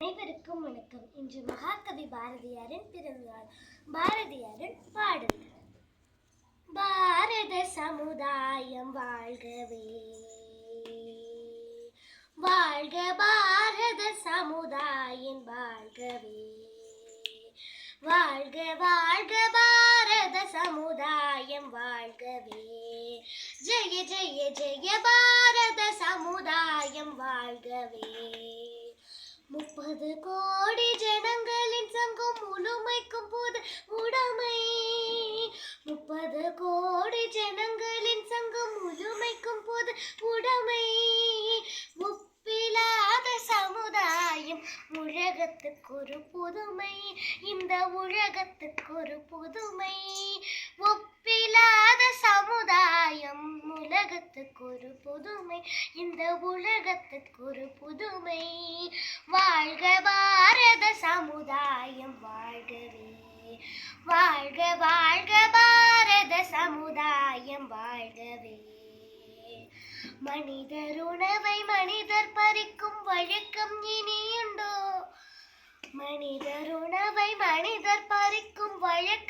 அனைவருக்கும் வணக்கம். இன்று மகாகவி பாரதியாரின் பிறந்தநாள். பாரதியாரின் பாடல். பாரத சமுதாயம் வாழ்கவே. வாழ்க பாரத சமுதாயம் வாழ்கவே. வாழ்க வாழ்க பாரத சமுதாயம் வாழ்கவே. ஜெய ஜெய ஜெய பாரத சமுதாயம் வாழ்கவே. முப்பது கோடி ஜனங்களின் சங்கம் முழுமைக்கும் போது உடமை. முப்பது கோடி ஜனங்களின் சங்கம் முழுமைக்கும் போது உடமை. முப்பிலாத சமுதாயம் உலகத்துக்கு ஒரு புதுமை. இந்த உலகத்துக்கு ஒரு புதுமை. ஒப்பிலாத உலகத்துக்கு ஒரு புதுமை இந்த உலகத்துக்கு ஒரு புதுமை. வாழ்க பாரத சமுதாயம் வாழ்கவே. வாழ்க வாழ்க பாரத சமுதாயம் வாழ்கவே. மனிதர் உணவை மனிதர் பறிக்கும் வழக்கம் இனியுண்டோ? மனிதர் உணவை மனிதர் பறிக்கும் வழக்கம்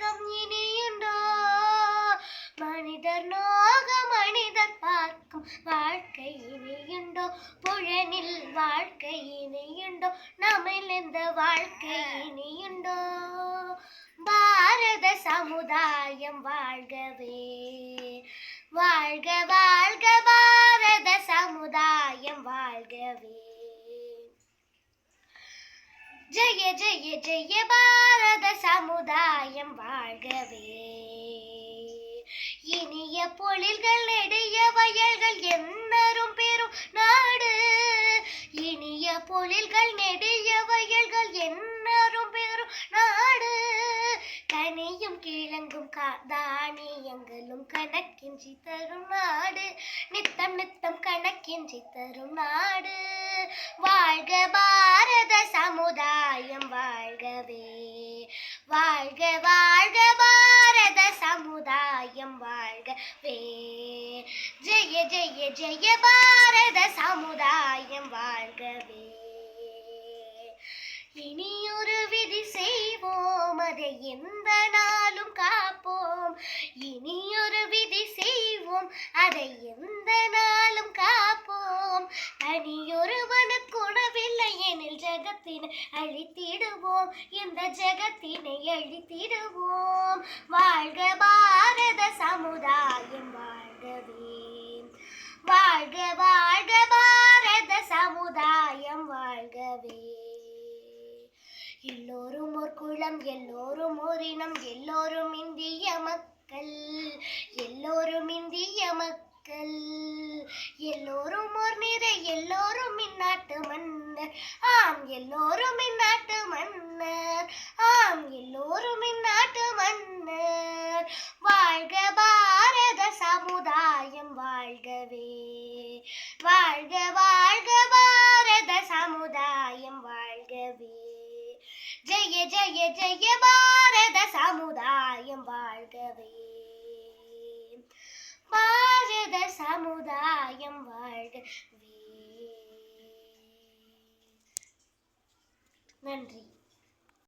வாழ்க்கும் வாழ்க்கை இனியுண்டோ புழனில் வாழ்க்கை இனியுண்டோ நம்மில் இந்த வாழ்க்கை இனியுண்டோ பாரத சமுதாயம் வாழ்கவே. வாழ்க வாழ்க பாரத சமுதாயம் வாழ்கவே. ஜெய ஜெய ஜெய பாரத சமுதாயம் வாழ்கவே. இனிய பொழில்கள் இடையே வயல்கள் என்னரும் பெரும் நாடு. இனிய பொழில்கள் நெடிய வயல்கள் என்னரும் பெரும் நாடு. கனியும் கிழங்கும் தானியங்களும் கணக்கின்றி தரும் நாடு. நித்தம் நித்தம் கணக்கின்றி தரும் நாடு. வாழ்க பாரத வாழ்கவே ஜெய ஜெய ஜெய பாரத சமுதாயம் வாழ்கவே இனியொரு விதி செய்வோம் அதை எந்த நாளும் காப்போம். இனியொரு விதி செய்வோம் அதை எந்த நாளும் காப்போம். தனியொருவனுக்கு உணவில்லை எனில் ஜெகத்தினை அழித்திடுவோம். இந்த ஜகத்தினை அழித்திடுவோம். வாழ்க வாழ்கவே எல்லோரும் ஒரு குளம் எல்லோரும் ஒரு இனம் எல்லோரும் இந்திய மக்கள் எல்லோரும் இந்திய மக்கள். எல்லோரும் ஒரு நிறை எல்லோரும் இந்நாட்டு மன்னர். ஆம் எல்லோரும் இந்நாட்டு மன்னர். ஆம் எல்லோரும் இந்நாட்டு மன்னர். வாழ்க பாரத சமுதாயம் வாழ்கவே. வாழ்க ஜெய ஜெய பாரத சமுதாயம் வாழ்கவே. பாரத சமுதாயம் வாழ்கவே. நன்றி.